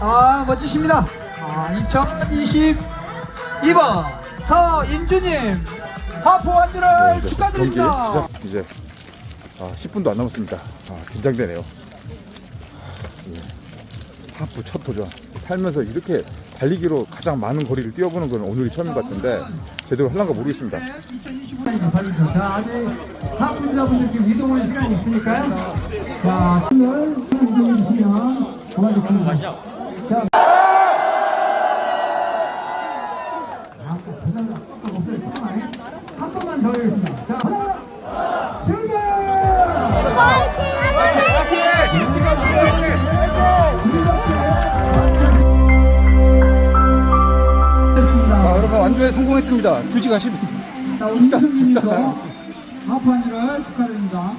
아 멋지십니다. 아 2022번 서인주님 하프 완주를 네, 이제 축하드립니다. 시작 이제 아, 10분도 안 남았습니다. 아, 긴장되네요. 예. 하프 첫 도전. 살면서 이렇게 달리기로 가장 많은 거리를 뛰어보는 건 오늘이 처음인 것 같은데 제대로 할란가 모르겠습니다. 자, 아직 하프 지자분들 지금 이동할 시간이 있으니까요. 자, 팀을 이동해 고맙겠습니다. 자, 아까 대단한 아까 없어요. 잠깐만요. 한 번만 더 하겠습니다. 자, 하나, 승리! 아, 여러분 완주에 성공했습니다. 2시간 10분. 자, 오늘 하프 한주를 축하드립니다.